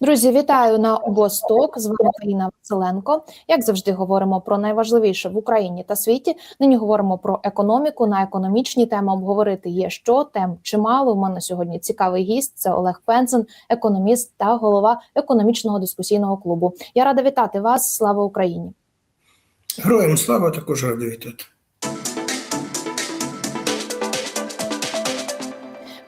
Друзі, вітаю на Обосток. З вами Каріна Василенко. Як завжди, говоримо про найважливіше в Україні та світі. Нині говоримо про економіку. На економічні теми обговорити є що тем чимало. У мене сьогодні цікавий гість. Це Олег Пензен, економіст та голова економічного дискусійного клубу. Я рада вітати вас. Слава Україні! Героям слава також радий вітати.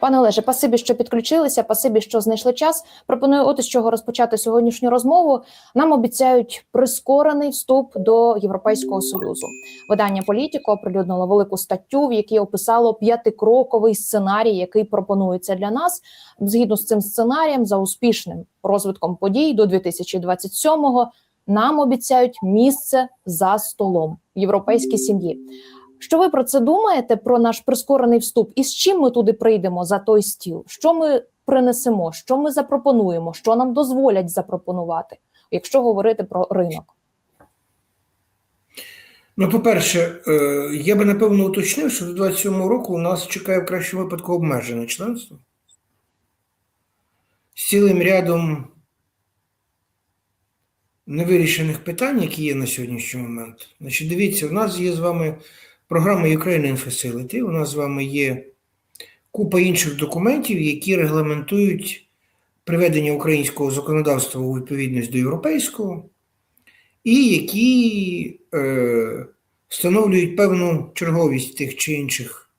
Пане Олеже, пасибі, що підключилися, пасибі, що знайшли час. Пропоную от із чого розпочати сьогоднішню розмову. Нам обіцяють прискорений вступ до Європейського союзу. Видання Політіко оприлюднило велику статтю, в якій описало п'ятикроковий сценарій, який пропонується для нас. Згідно з цим сценарієм, за успішним розвитком подій до 2027-го нам обіцяють місце за столом в європейській сім'ї. Що ви про це думаєте? Про наш прискорений вступ? І з чим ми туди прийдемо за той стіл? Що ми принесемо? Що ми запропонуємо? Що нам дозволять запропонувати, якщо говорити про ринок? Ну, по-перше, е, я би напевно уточнив, що до 27 року у нас чекає в кращому випадку обмежене членство з цілим рядом невирішених питань, які є на сьогоднішній момент. Значить, дивіться, у нас є з вами програма Ukraine Facility, у нас з вами є купа інших документів, які регламентують приведення українського законодавства у відповідність до європейського, і які е, встановлюють певну черговість тих чи інших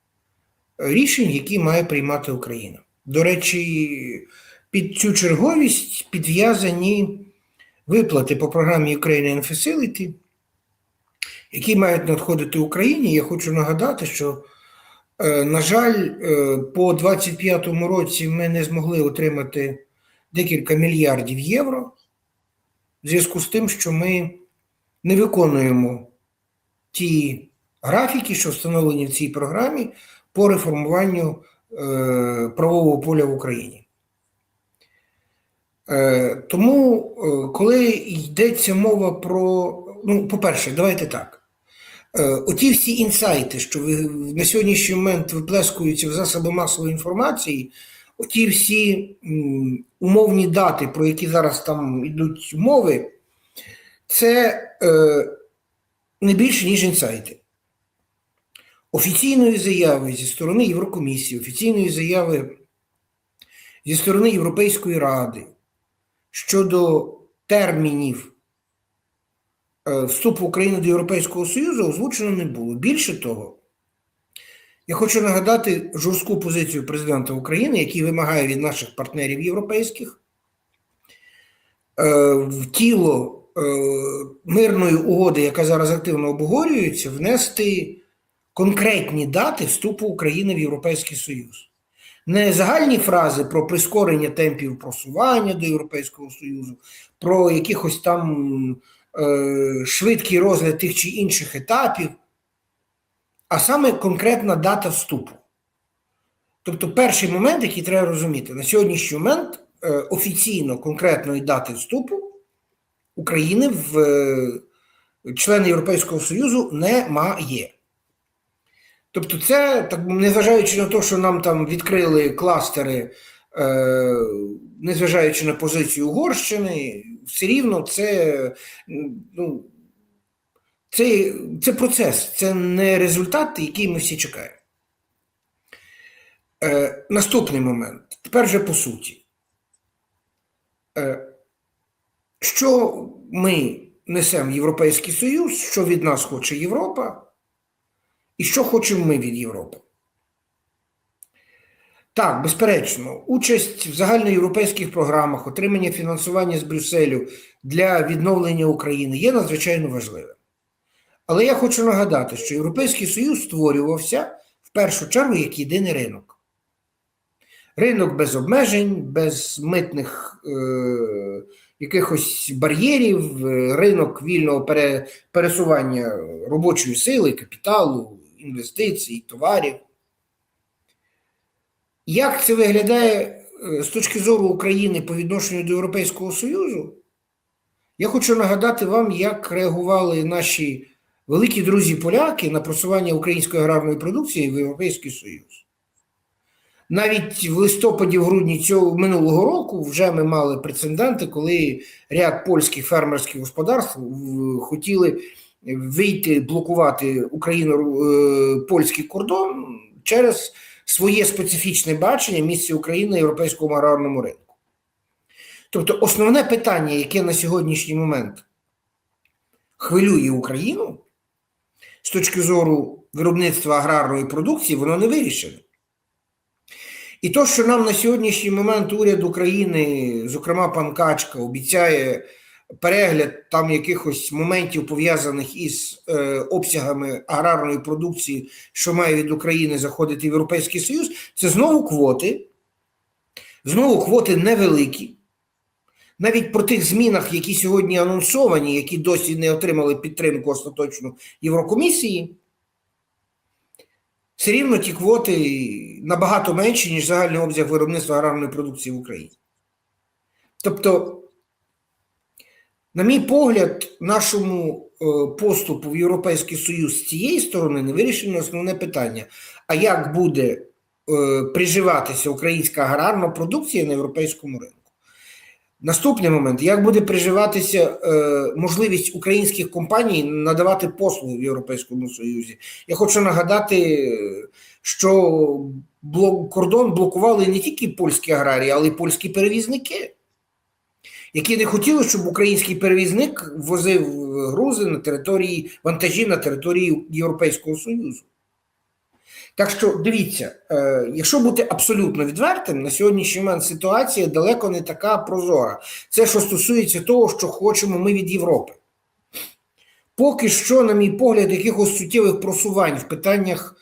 рішень, які має приймати Україна. До речі, під цю черговість підв'язані виплати по програмі Ukraine Facility, які мають надходити Україні. Я хочу нагадати, що, е, на жаль, е, по 2025 році ми не змогли отримати декілька мільярдів євро в зв'язку з тим, що ми не виконуємо ті графіки, що встановлені в цій програмі по реформуванню е, правового поля в Україні. Тому, коли йдеться мова про, ну, по-перше, давайте так. Оті всі інсайти, що на сьогоднішній момент виплескуються в засоби масової інформації, оті всі умовні дати, про які зараз там йдуть мови, це не більше, ніж інсайти. Офіційної заяви зі сторони Єврокомісії, офіційної заяви зі сторони Європейської Ради щодо термінів вступу України до Європейського Союзу озвучено не було. Більше того, я хочу нагадати жорстку позицію президента України, який вимагає від наших партнерів європейських в тіло мирної угоди, яка зараз активно обговорюється, внести конкретні дати вступу України в Європейський Союз. Не загальні фрази про прискорення темпів просування до Європейського Союзу, про якихось там е, швидкий розгляд тих чи інших етапів, а саме конкретна дата вступу. Тобто, перший момент, який треба розуміти, на сьогоднішній момент е, офіційно конкретної дати вступу України в е, члени Європейського Союзу немає. Тобто, це, так незважаючи на те, що нам там відкрили кластери, е, незважаючи на позицію Угорщини, все рівно це ну, це, це процес, це не результат, який ми всі чекаємо. Е, Наступний момент. Тепер вже по суті. Е, Що ми несемо в Європейський Союз, що від нас хоче Європа? І що хочемо ми від Європи? Так, безперечно, участь в загальноєвропейських програмах, отримання фінансування з Брюсселю для відновлення України є надзвичайно важливим. Але я хочу нагадати, що Європейський Союз створювався в першу чергу як єдиний ринок. Ринок без обмежень, без митних е, якихось бар'єрів, ринок вільного пере, пересування робочої сили, капіталу, інвестицій, товарів. Як це виглядає з точки зору України по відношенню до Європейського Союзу? Я хочу нагадати вам, як реагували наші великі друзі-поляки на просування української аграрної продукції в Європейський Союз. навіть в листопаді, в грудні цього минулого року вже ми мали прецеденти, коли ряд польських фермерських господарств хотіли вийти блокувати Україно е, польський кордон через своє специфічне бачення місця України на європейському аграрному ринку. Тобто, основне питання, яке на сьогоднішній момент хвилює Україну з точки зору виробництва аграрної продукції, воно не вирішене. І то, що нам на сьогоднішній момент уряд України, зокрема пан Качка, обіцяє перегляд там якихось моментів пов'язаних із е, обсягами аграрної продукції, що має від України заходити в Європейський Союз, це знову квоти, знову квоти невеликі. Навіть про тих змінах, які сьогодні анонсовані, які досі не отримали підтримку остаточну Єврокомісії, все рівно ті квоти набагато менші, ніж загальний обсяг виробництва аграрної продукції в Україні. Тобто, на мій погляд, нашому е, поступу в Європейський Союз з цієї сторони не вирішено основне питання: а як буде е, приживатися українська аграрна продукція на європейському ринку? Наступний момент: як буде приживатися е, можливість українських компаній надавати послуги в Європейському Союзі? Я хочу нагадати, що блок, кордон блокували не тільки польські аграрії, але й польські перевізники, які не хотіли, щоб український перевізник возив грузи на території вантажі на території Європейського Союзу. Так що дивіться, е, якщо бути абсолютно відвертим, на сьогоднішній момент ситуація далеко не така прозора. Це що стосується того, що хочемо ми від Європи. Поки що, на мій погляд, якихось суттєвих просувань в питаннях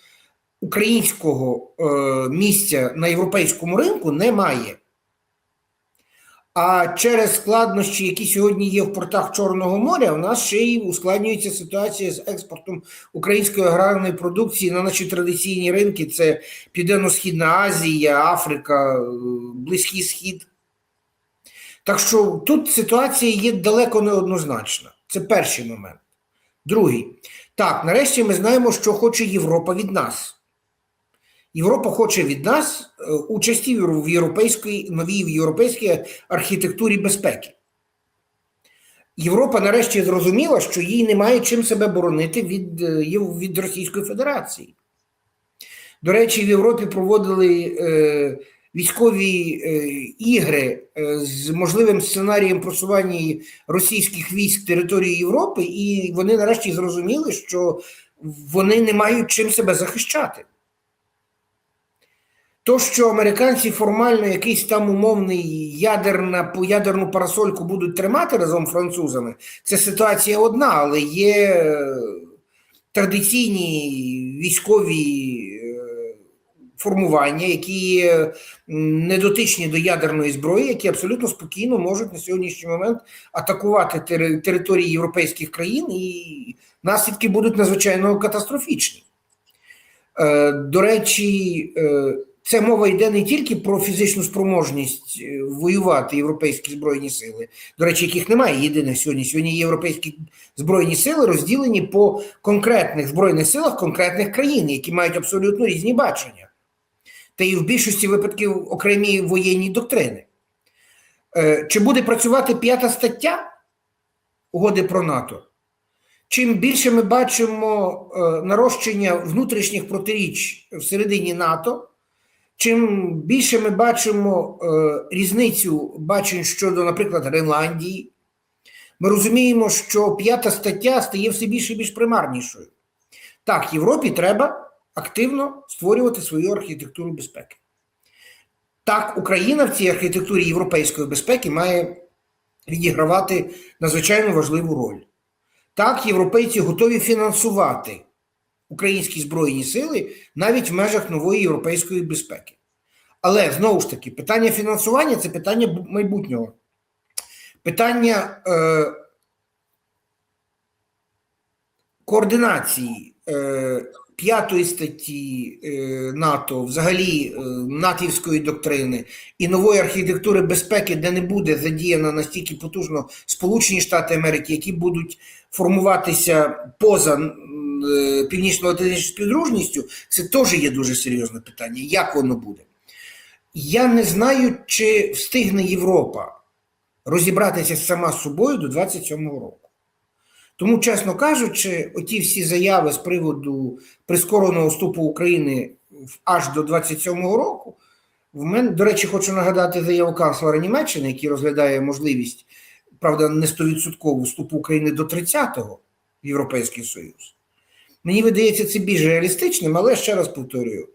українського е, місця на європейському ринку немає. А через складнощі, які сьогодні є в портах Чорного моря, у нас ще й ускладнюється ситуація з експортом української аграрної продукції на наші традиційні ринки: це Південно-Східна Азія, Африка, е, Близький Схід. Так що тут ситуація є далеко неоднозначна. Це перший момент. Другий. Так, нарешті ми знаємо, що хоче Європа від нас. Європа хоче від нас е, участі в європейській новій європейській архітектурі безпеки. Європа нарешті зрозуміла, що їй немає чим себе боронити від, е, від Російської Федерації. До речі, в Європі проводили е, військові е, ігри е, з можливим сценарієм просування російських військ території Європи, і вони нарешті зрозуміли, що вони не мають чим себе захищати. То, що американці формально якийсь там умовний ядерна, ядерну парасольку будуть тримати разом з французами, це ситуація одна, але є е, традиційні військові е, формування, які є м, недотичні до ядерної зброї, які абсолютно спокійно можуть на сьогоднішній момент атакувати території європейських країн, і наслідки будуть надзвичайно катастрофічні. Е, До речі, е, це мова йде не тільки про фізичну спроможність е, воювати європейські збройні сили, до речі, яких немає єдиних сьогодні. Сьогодні європейські збройні сили розділені по конкретних збройних силах конкретних країн, які мають абсолютно різні бачення. Та і в більшості випадків окремі воєнні доктрини. Е, Чи буде працювати п'ята стаття угоди про НАТО? Чим більше ми бачимо е, нарощення внутрішніх протиріч всередині НАТО, чим більше ми бачимо е, різницю бачень щодо, наприклад, Гренландії, ми розуміємо, що п'ята стаття стає все більше і більш примарнішою. Так, Європі треба активно створювати свою архітектуру безпеки. Так, Україна в цій архітектурі європейської безпеки має відігравати надзвичайно важливу роль. Так, європейці готові фінансувати українські збройні сили навіть в межах нової європейської безпеки. Але знову ж таки, питання фінансування це питання майбутнього. Питання е, координації е, п'ятої статті е, НАТО, взагалі е, натівської доктрини і нової архітектури безпеки, де не буде задіяна настільки потужно Сполучені Штати Америки, які будуть формуватися поза е, північно-атлантичною співдружністю, це теж є дуже серйозне питання. Як воно буде? Я не знаю, чи встигне Європа розібратися сама з собою до 27-го року. Тому, чесно кажучи, оті всі заяви з приводу прискореного вступу України аж до 27-го року. В мене, до речі, хочу нагадати заяву канцлера Німеччини, який розглядає можливість, правда, не 100% вступу України до 30-го в Європейський Союз. Мені видається це більш реалістичним, але ще раз повторюю: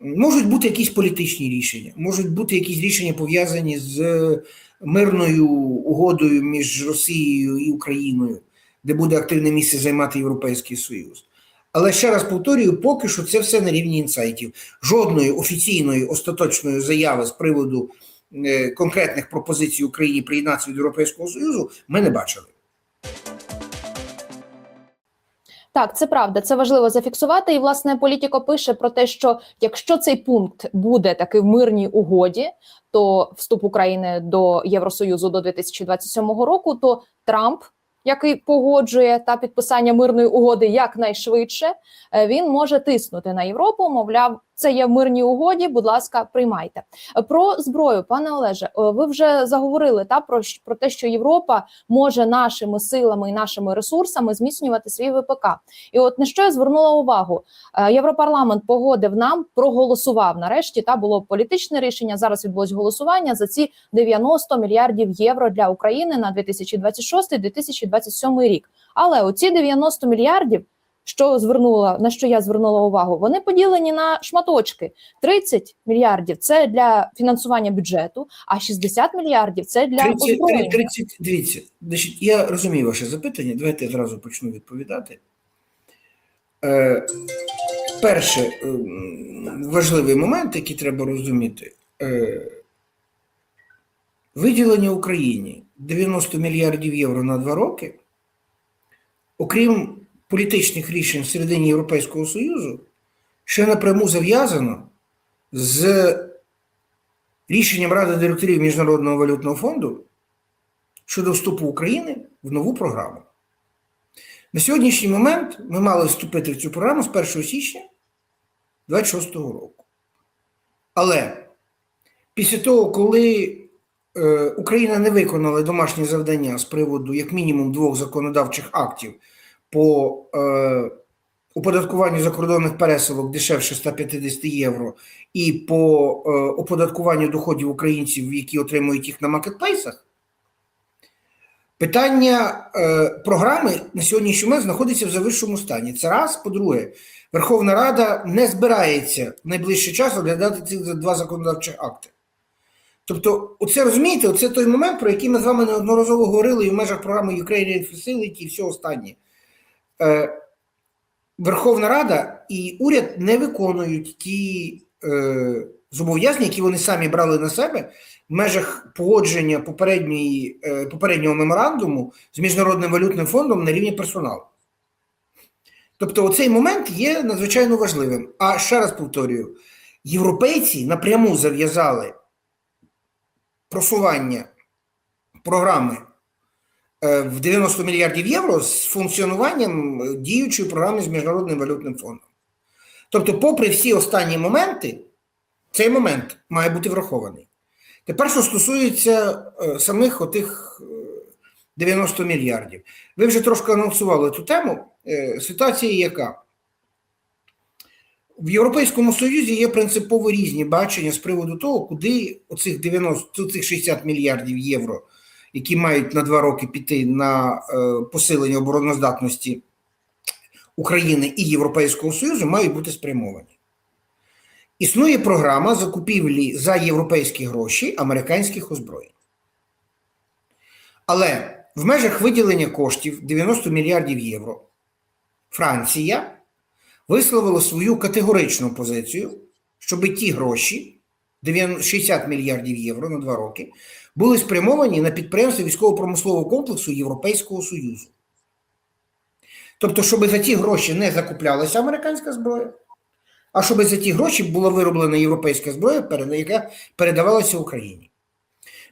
можуть бути якісь політичні рішення, можуть бути якісь рішення пов'язані з мирною угодою між Росією і Україною, де буде активне місце займати Європейський Союз. Але ще раз повторюю, поки що це все на рівні інсайтів. Жодної офіційної остаточної заяви з приводу е, конкретних пропозицій Україні приєднатися до Європейського Союзу ми не бачили. Так, це правда, це важливо зафіксувати. І власне політико пише про те, що якщо цей пункт буде таки в мирній угоді, то вступ України до Євросоюзу до 2027 року, то Трамп, який погоджує та підписання мирної угоди якнайшвидше, е, він може тиснути на Європу. Мовляв, це є в мирній угоді. Будь ласка, приймайте про зброю, пане Олеже. е, Ви вже заговорили та про, про те, що Європа може нашими силами і нашими ресурсами зміцнювати свій ВПК. І от на що я звернула увагу, Е, Європарламент погодив нам, проголосував нарешті. Та було політичне рішення. Зараз відбулось голосування за ці 90 мільярдів євро для України на 2026-2027 рік. Але оці 90 мільярдів. Що звернула на що я звернула увагу? Вони поділені на шматочки. 30 мільярдів це для фінансування бюджету, а 60 мільярдів це для 30, озброєння. 30, дивіться, значить, я розумію ваше запитання. Давайте я зразу почну відповідати. Е, перше, важливий момент, який треба розуміти. Е, виділення Україні 90 мільярдів євро на два роки, окрім політичних рішень всередині Європейського Союзу, ще напряму зав'язано з рішенням Ради директорів Міжнародного валютного фонду щодо вступу України в нову програму. На сьогоднішній момент ми мали вступити в цю програму з 1 січня 2026 року. Але після того, коли е, Україна не виконала домашні завдання з приводу як мінімум двох законодавчих актів по е, оподаткуванню закордонних пересилок дешевше 150 євро і по е, оподаткуванню доходів українців, які отримують їх на маркетплейсах, питання е, програми на сьогоднішній момент знаходиться в завищому стані. Це раз. По-друге, Верховна Рада не збирається в найближчий час розглядати ці два законодавчі акти. Тобто, оце розумієте, оце той момент, про який ми з вами неодноразово говорили і в межах програми Ukrainian Facility і все останнє. Е, Верховна Рада і уряд не виконують ті е, зобов'язання, які вони самі брали на себе в межах погодження попередньої, е, попереднього меморандуму з Міжнародним валютним фондом на рівні персоналу. Тобто, оцей момент є надзвичайно важливим. А ще раз повторюю: європейці напряму зав'язали просування програми в 90 мільярдів євро з функціонуванням е, діючої програми з Міжнародним валютним фондом. Тобто, попри всі останні моменти, цей момент має бути врахований. Тепер, що стосується е, самих отих е, 90 мільярдів. Ви вже трошки анонсували цю тему. Е, ситуація яка? В Європейському Союзі є принципово різні бачення з приводу того, куди оцих 90, цих 60 мільярдів євро, які мають на два роки піти на е, посилення обороноздатності України і Європейського Союзу, мають бути спрямовані. Існує програма закупівлі за європейські гроші американських озброєнь. Але в межах виділення коштів 90 мільярдів євро Франція висловила свою категоричну позицію, щоб ті гроші, 60 мільярдів євро на два роки, були спрямовані на підприємства військово-промислового комплексу Європейського Союзу. Тобто, щоб за ті гроші не закуплялася американська зброя, а щоб за ті гроші була вироблена європейська зброя, яка передавалася Україні.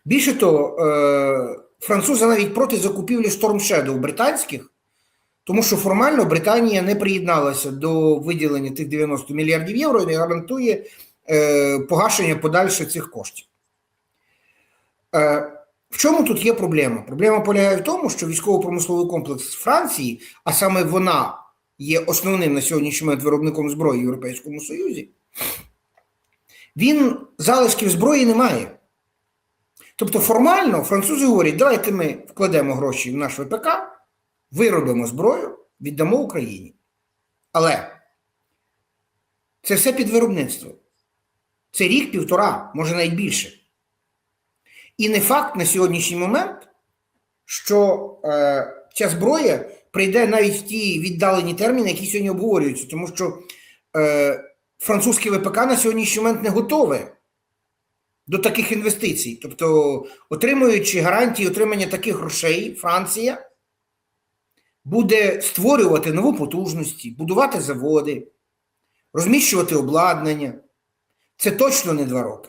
Більше того, е, французи навіть проти закупівлі Storm Shadow британських, тому що формально Британія не приєдналася до виділення тих 90 мільярдів євро і не гарантує погашення подальше цих коштів. Е, в чому тут є проблема? Проблема полягає в тому, що військово-промисловий комплекс Франції, а саме вона є основним на сьогоднішній момент виробником зброї в Європейському Союзі, він залишків зброї не має. Тобто формально французи говорять, давайте ми вкладемо гроші в наш ВПК, виробимо зброю, віддамо Україні. Але це все під виробництво. Це рік, півтора, може навіть більше. І не факт на сьогоднішній момент, що е, ця зброя прийде навіть в ті віддалені терміни, які сьогодні обговорюються, тому що е, французьке ВПК на сьогоднішній момент не готове до таких інвестицій. Тобто, отримуючи гарантії отримання таких грошей, Франція буде створювати нову потужності, будувати заводи, розміщувати обладнання. Це точно не два роки.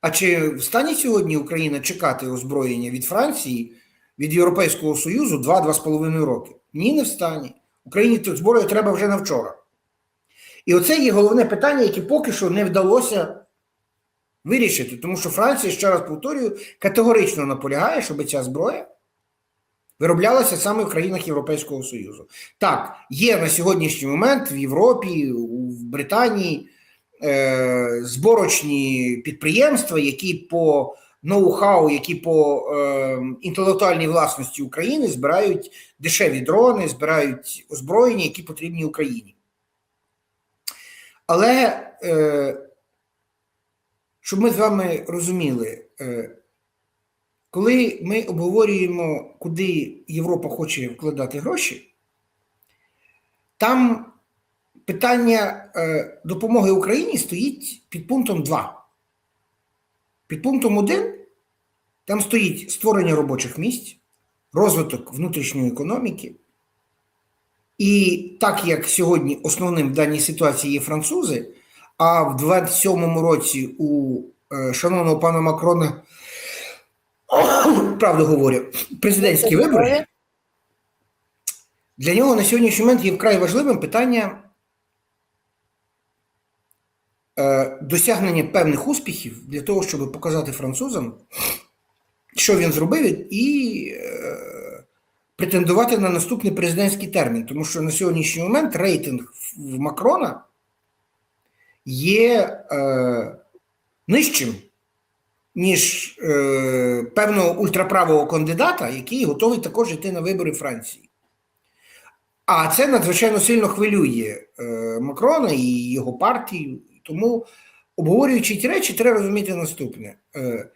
А чи в стані сьогодні Україна чекати озброєння від Франції, від Європейського Союзу 2-2,5 роки? Ні, не в стані. Україні тут зброю треба вже на вчора. І оце є головне питання, яке поки що не вдалося вирішити, тому що Франція, ще раз повторюю, категорично наполягає, щоб ця зброя вироблялася саме в країнах Європейського Союзу. Так, є на сьогоднішній момент в Європі, в Британії е, зборочні підприємства, які по ноу-хау, які по е, інтелектуальній власності України збирають дешеві дрони, збирають озброєння, які потрібні Україні. Але е, щоб ми з вами розуміли, коли ми обговорюємо, куди Європа хоче вкладати гроші, там питання е, допомоги Україні стоїть під пунктом 2. Під пунктом 1 там стоїть створення робочих місць, розвиток внутрішньої економіки. І так як сьогодні основним в даній ситуації є французи, а в 27-му році у е, шановного пана Макрона, правду говорю, президентські вибори, для нього на сьогоднішній момент є вкрай важливим питання е, досягнення певних успіхів для того, щоб показати французам, що він зробив, і е, претендувати на наступний президентський термін. Тому що на сьогоднішній момент рейтинг в Макрона є е, нижчим, ніж е, певного ультраправого кандидата, який готовий також йти на вибори Франції. А це надзвичайно сильно хвилює е, Макрона і його партію. Тому, обговорюючи ті речі, треба розуміти наступне: Е,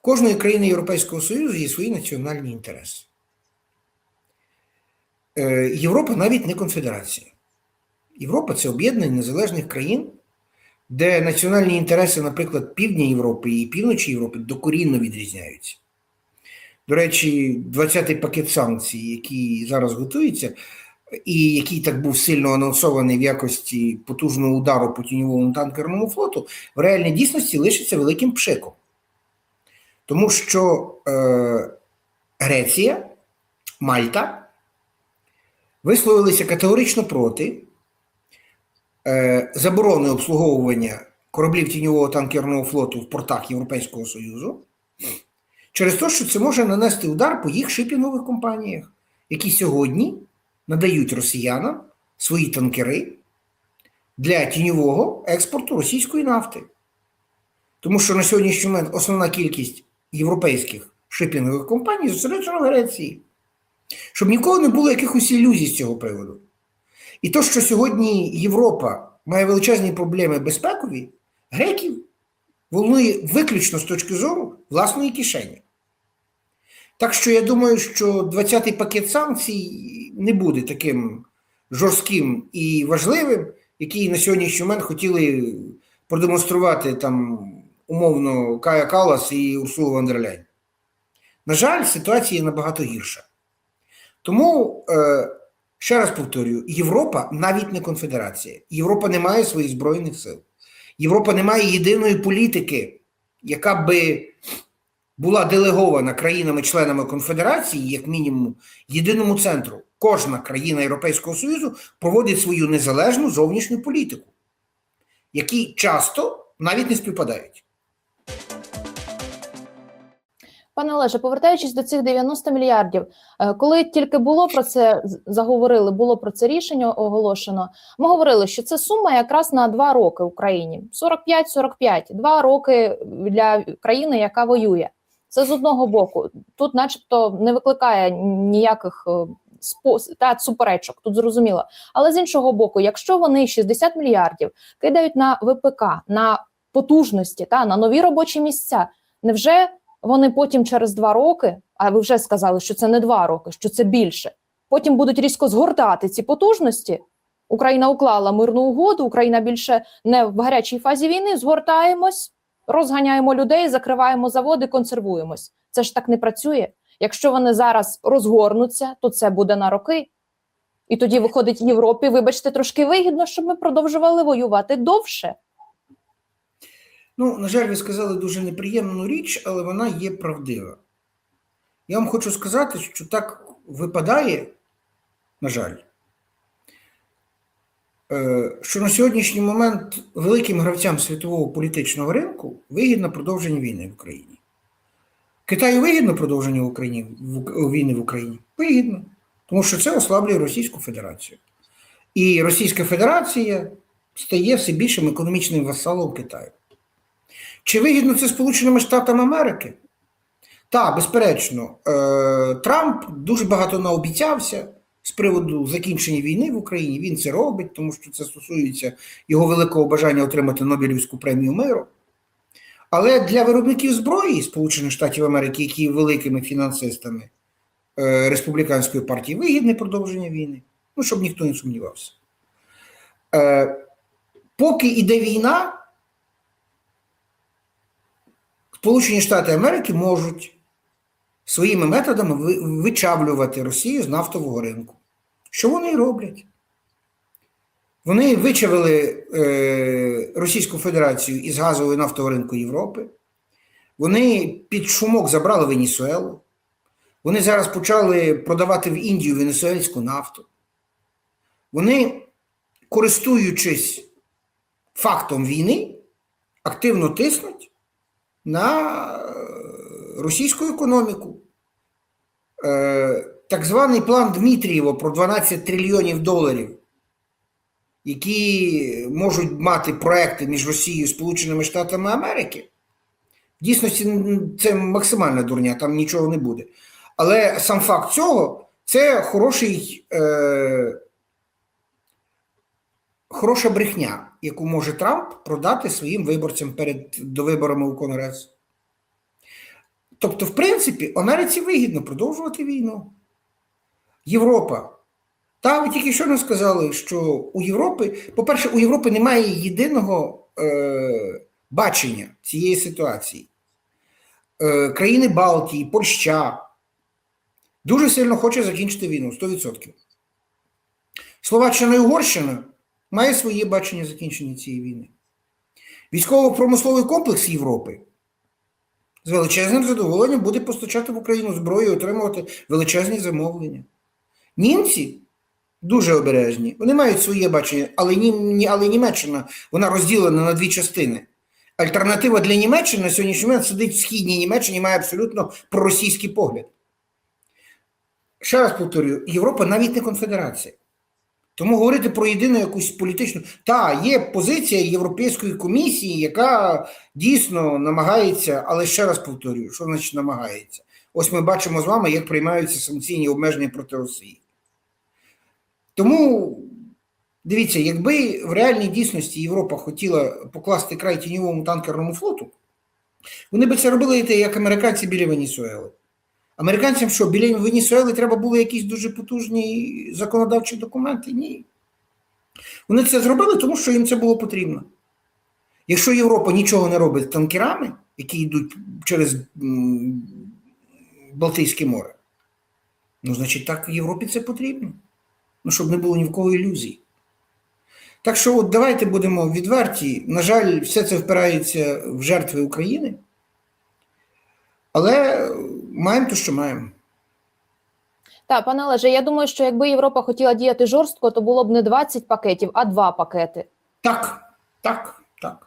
кожної країни Європейського Союзу є свої національні інтереси. Е, Європа навіть не конфедерація. Європа це об'єднання незалежних країн, де національні інтереси, наприклад, Півдня Європи і Півночі Європи докорінно відрізняються. До речі, 20-й пакет санкцій, який зараз готується, і який так був сильно анонсований в якості потужного удару по тіньовому танкерному флоту, в реальній дійсності лишиться великим пшиком. Тому що е, Греція, Мальта висловилися категорично проти е, заборони обслуговування кораблів тіньового танкерного флоту в портах Європейського Союзу через те, що це може нанести удар по їх шипінгових компаніях, які сьогодні надають росіянам свої танкери для тіньового експорту російської нафти. Тому що на сьогоднішній момент основна кількість європейських шипінгових компаній зосереджена в Греції. Щоб нікого не було якихось ілюзій з цього приводу. І то, що сьогодні Європа має величезні проблеми безпекові, греків волнує виключно з точки зору власної кишені. Так що я думаю, що 20-й пакет санкцій не буде таким жорстким і важливим, який на сьогоднішній момент хотіли продемонструвати там умовно Кая Калас і Урсула Вандерляйн. На жаль, ситуація набагато гірша. Тому, е, ще раз повторюю, Європа навіть не конфедерація. Європа не має своїх збройних сил. Європа не має єдиної політики, яка би була делегована країнами-членами конфедерації, як мінімум, єдиному центру. Кожна країна Європейського Союзу проводить свою незалежну зовнішню політику. які часто навіть не співпадають. Пане Олеже, повертаючись до цих 90 мільярдів, е, коли тільки було про це заговорили, було про це рішення оголошено. Ми говорили, що це сума якраз на два роки Україні: 45-45, два роки для країни, яка воює. Це з одного боку. Тут, начебто, не викликає ніяких е, та суперечок, тут зрозуміло. Але з іншого боку, якщо вони 60 мільярдів кидають на ВПК, на потужності та на нові робочі місця, невже вони потім через два роки, а ви вже сказали, що це не два роки, що це більше. Потім будуть різко згортати ці потужності. Україна уклала мирну угоду, Україна більше не в гарячій фазі війни. Згортаємось, розганяємо людей, закриваємо заводи, консервуємось. Це ж так не працює. Якщо вони зараз розгорнуться, то це буде на роки. І тоді виходить Європі, вибачте, трошки вигідно, щоб ми продовжували воювати довше. Ну, на жаль, ви сказали дуже неприємну річ, але вона є правдива. Я вам хочу сказати, що так випадає, на жаль, е, що на сьогоднішній момент великим гравцям світового політичного ринку вигідно продовження війни в Україні. Китаю вигідно продовження в Україні, в- війни в Україні? Вигідно. Тому що це ослаблює Російську Федерацію. І Російська Федерація стає все більшим економічним васалом Китаю. Чи вигідно це Сполученими Штатами Америки? Так, безперечно, е, Трамп дуже багато наобіцявся з приводу закінчення війни в Україні. Він це робить, тому що це стосується його великого бажання отримати Нобелівську премію миру. Але для виробників зброї Сполучених Штатів Америки, які є великими фінансистами е, республіканської партії, вигідне продовження війни. Ну, щоб ніхто не сумнівався. Е, поки йде війна, Сполучені Штати Америки можуть своїми методами ви- вичавлювати Росію з нафтового ринку. Що вони і роблять? Вони вичавили е, Російську Федерацію із газового і нафтового ринку Європи. Вони під шумок забрали Венесуелу. Вони зараз почали продавати в Індію венесуельську нафту. Вони, користуючись фактом війни, активно тиснуть на е, російську економіку. Е, Так званий план Дмитрієва про 12 трильйонів доларів, які можуть мати проекти між Росією і Сполученими Штатами Америки. В дійсності це максимальна дурня, там нічого не буде. Але сам факт цього це хороший, е, хороша брехня, яку може Трамп продати своїм виборцям перед довиборами у Конгрес. Тобто, в принципі, Америці вигідно продовжувати війну. Європа. Та ви тільки що не сказали, що у Європи, по-перше, у Європи немає єдиного е, бачення цієї ситуації. Е, країни Балтії, Польща дуже сильно хоче закінчити війну 100%. Словаччина і Угорщина має своє бачення закінчення цієї війни. Військово-промисловий комплекс Європи з величезним задоволенням буде постачати в Україну зброю і отримувати величезні замовлення. Німці дуже обережні, вони мають своє бачення, але, Нім, але Німеччина вона розділена на дві частини. Альтернатива для Німеччини на сьогоднішній момент сидить в східній Німеччині, має абсолютно проросійський погляд. Ще раз повторюю: Європа навіть не конфедерація. Тому говорити про єдину якусь політичну. Та, є позиція Європейської комісії, яка дійсно намагається, але ще раз повторюю, що значить намагається. Ось ми бачимо з вами, як приймаються санкційні обмеження проти Росії. Тому дивіться, якби в реальній дійсності Європа хотіла покласти край тіньовому танкерному флоту, вони би це робили як американці біля Венесуели. Американцям що, біля Венесуели треба було якісь дуже потужні законодавчі документи? Ні. Вони це зробили, тому що їм це було потрібно. Якщо Європа нічого не робить з танкерами, які йдуть через Балтійське море, ну, значить, так Європі це потрібно. Ну, щоб не було ні в кого ілюзій. Так що от давайте будемо відверті. На жаль, все це впирається в жертви України. Але маємо те, що маємо. Так, пане Олеже, я думаю, що якби Європа хотіла діяти жорстко, то було б не 20 пакетів, а 2 пакети. Так, так. Так.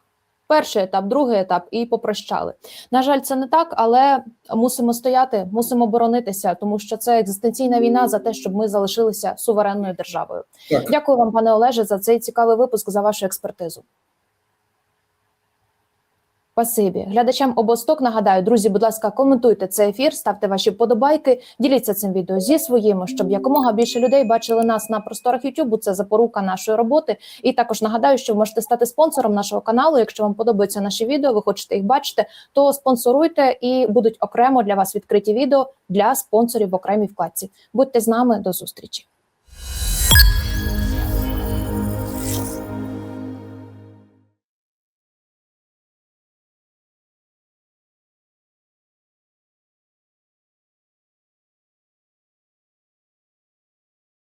Перший етап, другий етап і попрощали. На жаль, це не так, але мусимо стояти, мусимо боронитися, тому що це екзистенційна війна за те, щоб ми залишилися суверенною державою. Так. Дякую вам, пане Олеже, за цей цікавий випуск за вашу експертизу. Спасибі. Глядачам обосток нагадаю, друзі, будь ласка, коментуйте цей ефір, ставте ваші вподобайки, діліться цим відео зі своїми, щоб якомога більше людей бачили нас на просторах YouTube. Це запорука нашої роботи. І також нагадаю, що ви можете стати спонсором нашого каналу. Якщо вам подобаються наші відео, ви хочете їх бачити, то спонсоруйте і будуть окремо для вас відкриті відео для спонсорів в окремій вкладці. Будьте з нами до зустрічі.